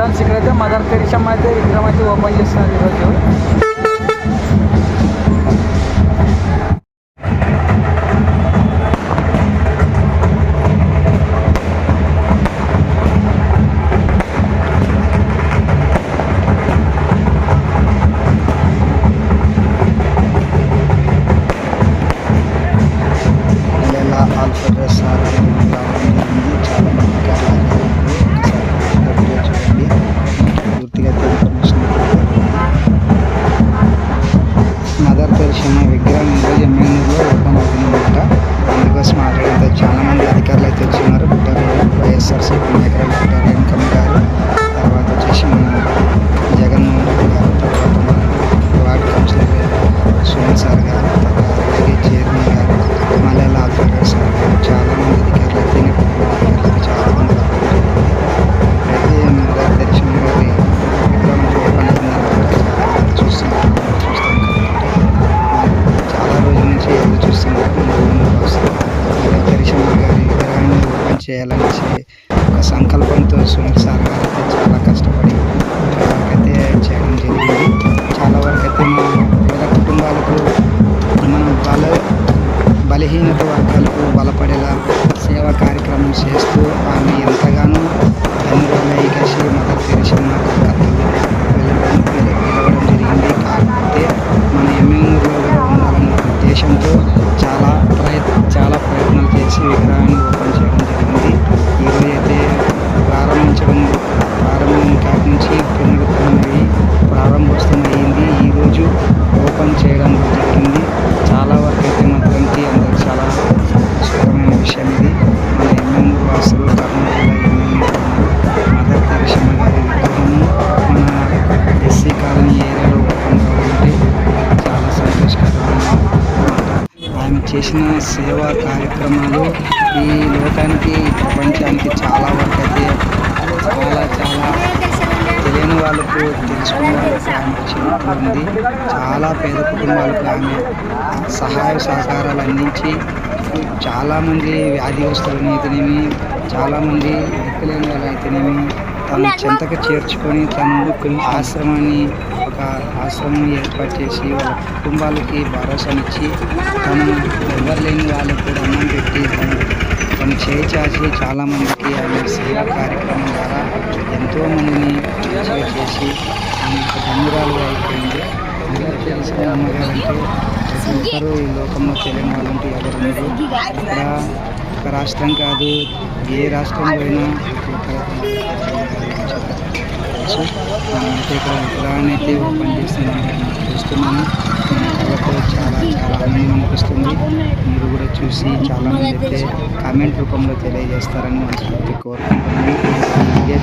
कारण तिकडे तर माझा तरी शंभर तरी विक्रमाची ओपन जे చూస్తున్నప్పుడు ఎదురు గారి విగ్రహాన్ని ఓపెన్ చేయాలనేసి ఒక సంకల్పంతో సునీల్ సార్ గారు అయితే చాలా కష్టపడి అయితే చేయడం జరిగింది. చాలా వరకు అయితే మా పేద కుటుంబాలకు మన బల బలహీనత వర్గాలకు బలపడేలా సేవా కార్యక్రమం చేస్తూ ఆమె ఎంతగానో చేసిన సేవా కార్యక్రమాలు ఈ లోకానికి ప్రపంచానికి చాలా వరకు అయితే చాలా చాలా తెలియని వాళ్ళకు తెలుసుకునే వాళ్ళకు ఆమె చరిత్ర చాలా పేద కుటుంబాలకు ఆమె సహాయ సహకారాలు అందించి చాలామంది వ్యాధిగ్రస్తులను అయితేనేమి చాలామంది దిక్కులేని వాళ్ళు అయితేనేమి తన చెంతకు చేర్చుకొని తను ఆశ్రమాన్ని ఒక ఆశ్రమం ఏర్పాటు చేసి వాళ్ళ కుటుంబాలకి భరోసానిచ్చి తను ఎవరు లేని వాళ్ళకు కూడా అన్నం పెట్టి తను తను చేయచాచి చాలామందికి ఆయన సేవా కార్యక్రమం ద్వారా ఎంతోమందిని సేవ చేసి ఆమె ఒక బంధురాలుగా అయిపోయింది. అందరూ తెలిసిన అమ్మగారంటే ప్రతి ఒక్కరూ ఈ లోకంలో తెలియని వాళ్ళంటే ఎవరు ఉండరు ఇక్కడ ఒక రాష్ట్రం కాదు ఏ రాష్ట్రం పోయినా సో మనమైతే ఇక్కడ విగ్రహాన్ని అయితే ఓపెన్ చేస్తున్నాను. చూస్తున్నాము కళ్ళతో చాలా చాలా ఆనందం అనిపిస్తుంది. మీరు కూడా చూసి చాలామంది అయితే కామెంట్ రూపంలో తెలియజేస్తారని మనసు కోరుకుంటున్నాను. వీడియో